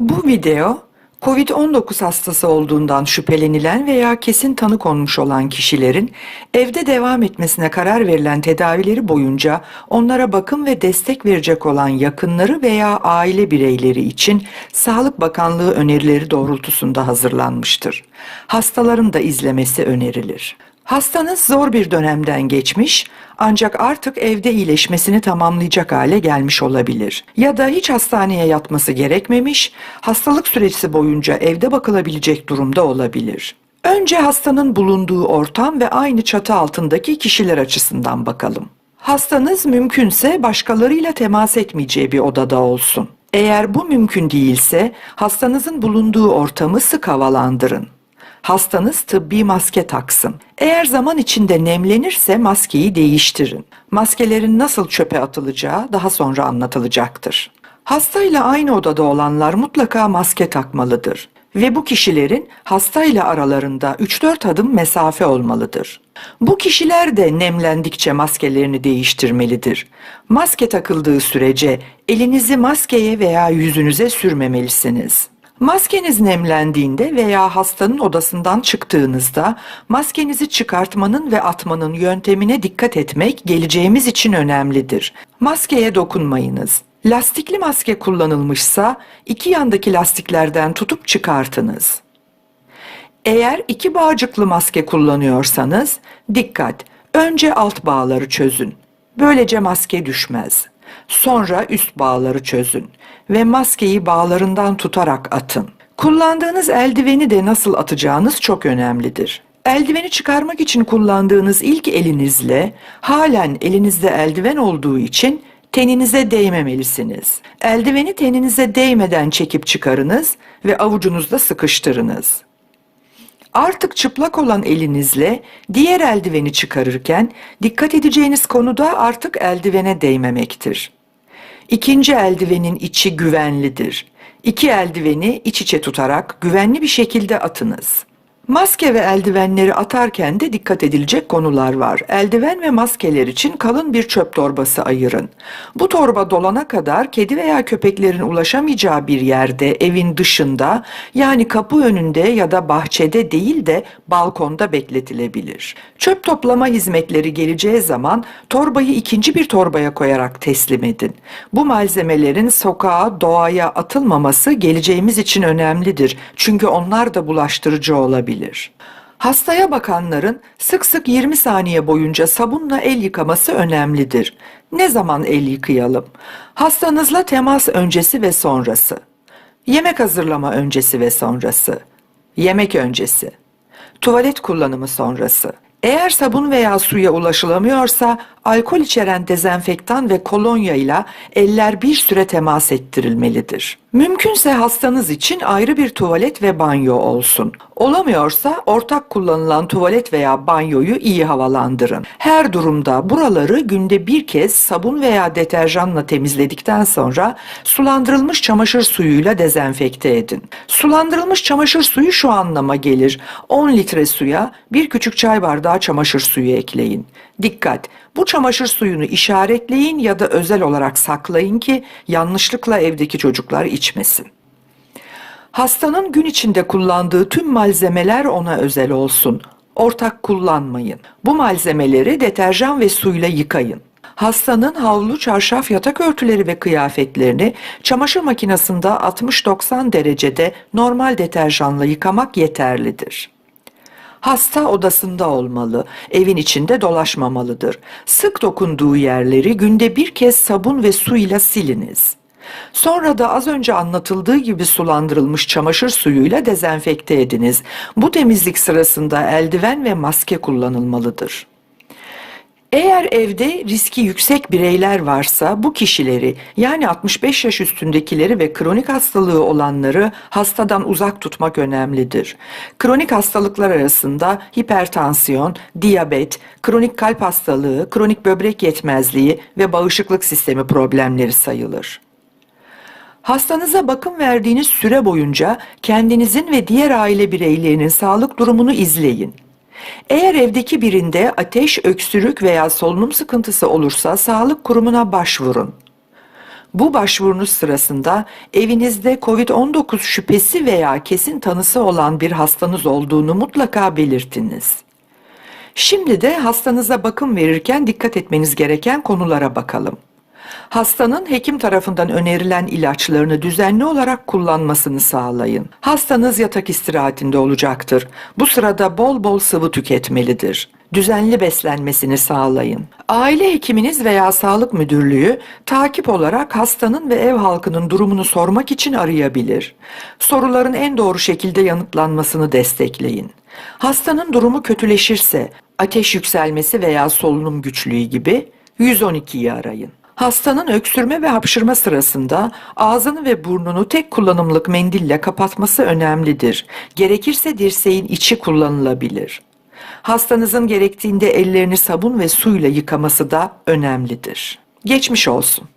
Bu video COVID-19 hastası olduğundan şüphelenilen veya kesin tanı konmuş olan kişilerin evde devam etmesine karar verilen tedavileri boyunca onlara bakım ve destek verecek olan yakınları veya aile bireyleri için Sağlık Bakanlığı önerileri doğrultusunda hazırlanmıştır. Hastaların da izlemesi önerilir. Hastanız zor bir dönemden geçmiş ancak artık evde iyileşmesini tamamlayacak hale gelmiş olabilir. Ya da hiç hastaneye yatması gerekmemiş, hastalık süresi boyunca evde bakılabilecek durumda olabilir. Önce hastanın bulunduğu ortam ve aynı çatı altındaki kişiler açısından bakalım. Hastanız mümkünse başkalarıyla temas etmeyeceği bir odada olsun. Eğer bu mümkün değilse hastanızın bulunduğu ortamı sık havalandırın. Hastanız tıbbi maske taksın. Eğer zaman içinde nemlenirse maskeyi değiştirin. Maskelerin nasıl çöpe atılacağı daha sonra anlatılacaktır. Hastayla aynı odada olanlar mutlaka maske takmalıdır ve bu kişilerin hastayla aralarında 3-4 adım mesafe olmalıdır. Bu kişiler de nemlendikçe maskelerini değiştirmelidir. Maske takıldığı sürece elinizi maskeye veya yüzünüze sürmemelisiniz. Maskeniz nemlendiğinde veya hastanın odasından çıktığınızda maskenizi çıkartmanın ve atmanın yöntemine dikkat etmek geleceğimiz için önemlidir. Maskeye dokunmayınız. Lastikli maske kullanılmışsa iki yandaki lastiklerden tutup çıkartınız. Eğer iki bağcıklı maske kullanıyorsanız dikkat. Önce alt bağları çözün. Böylece maske düşmez. Sonra üst bağları çözün ve maskeyi bağlarından tutarak atın. Kullandığınız eldiveni de nasıl atacağınız çok önemlidir. Eldiveni çıkarmak için kullandığınız ilk elinizle halen elinizde eldiven olduğu için teninize değmemelisiniz. Eldiveni teninize değmeden çekip çıkarınız ve avucunuzda sıkıştırınız. Artık çıplak olan elinizle diğer eldiveni çıkarırken dikkat edeceğiniz konu da artık eldivene değmemektir. İkinci eldivenin içi güvenlidir. İki eldiveni iç içe tutarak güvenli bir şekilde atınız. Maske ve eldivenleri atarken de dikkat edilecek konular var. Eldiven ve maskeler için kalın bir çöp torbası ayırın. Bu torba dolana kadar kedi veya köpeklerin ulaşamayacağı bir yerde, evin dışında, yani kapı önünde ya da bahçede değil de balkonda bekletilebilir. Çöp toplama hizmetleri geleceği zaman torbayı ikinci bir torbaya koyarak teslim edin. Bu malzemelerin sokağa, doğaya atılmaması geleceğimiz için önemlidir. Çünkü onlar da bulaştırıcı olabilir. Hastaya bakanların sık sık 20 saniye boyunca sabunla el yıkaması önemlidir. Ne zaman el yıkayalım? Hastanızla temas öncesi ve sonrası. Yemek hazırlama öncesi ve sonrası. Yemek öncesi. Tuvalet kullanımı sonrası. Eğer sabun veya suya ulaşılamıyorsa alkol içeren dezenfektan ve kolonya ile eller bir süre temas ettirilmelidir. Mümkünse hastanız için ayrı bir tuvalet ve banyo olsun. Olamıyorsa ortak kullanılan tuvalet veya banyoyu iyi havalandırın. Her durumda buraları günde bir kez sabun veya deterjanla temizledikten sonra sulandırılmış çamaşır suyuyla dezenfekte edin. Sulandırılmış çamaşır suyu şu anlama gelir. 10 litre suya bir küçük çay bardağı çamaşır suyu ekleyin. Dikkat! Bu çamaşır suyunu işaretleyin ya da özel olarak saklayın ki yanlışlıkla evdeki çocuklar içmesin. Hastanın gün içinde kullandığı tüm malzemeler ona özel olsun. Ortak kullanmayın. Bu malzemeleri deterjan ve suyla yıkayın. Hastanın havlu, çarşaf, yatak örtüleri ve kıyafetlerini çamaşır makinesinde 60-90 derecede normal deterjanla yıkamak yeterlidir. Hasta odasında olmalı, evin içinde dolaşmamalıdır. Sık dokunduğu yerleri günde bir kez sabun ve su ile siliniz. Sonra da az önce anlatıldığı gibi sulandırılmış çamaşır suyuyla dezenfekte ediniz. Bu temizlik sırasında eldiven ve maske kullanılmalıdır. Eğer evde riski yüksek bireyler varsa bu kişileri yani 65 yaş üstündekileri ve kronik hastalığı olanları hastadan uzak tutmak önemlidir. Kronik hastalıklar arasında hipertansiyon, diyabet, kronik kalp hastalığı, kronik böbrek yetmezliği ve bağışıklık sistemi problemleri sayılır. Hastanıza bakım verdiğiniz süre boyunca kendinizin ve diğer aile bireylerinin sağlık durumunu izleyin. Eğer evdeki birinde ateş, öksürük veya solunum sıkıntısı olursa sağlık kurumuna başvurun. Bu başvurunuz sırasında evinizde COVID-19 şüphesi veya kesin tanısı olan bir hastanız olduğunu mutlaka belirtiniz. Şimdi de hastanıza bakım verirken dikkat etmeniz gereken konulara bakalım. Hastanın hekim tarafından önerilen ilaçlarını düzenli olarak kullanmasını sağlayın. Hastanız yatak istirahatinde olacaktır. Bu sırada bol bol sıvı tüketmelidir. Düzenli beslenmesini sağlayın. Aile hekiminiz veya sağlık müdürlüğü takip olarak hastanın ve ev halkının durumunu sormak için arayabilir. Soruların en doğru şekilde yanıtlanmasını destekleyin. Hastanın durumu kötüleşirse, ateş yükselmesi veya solunum güçlüğü gibi 112'yi arayın. Hastanın öksürme ve hapşırma sırasında ağzını ve burnunu tek kullanımlık mendille kapatması önemlidir. Gerekirse dirseğin içi kullanılabilir. Hastanızın gerektiğinde ellerini sabun ve suyla yıkaması da önemlidir. Geçmiş olsun.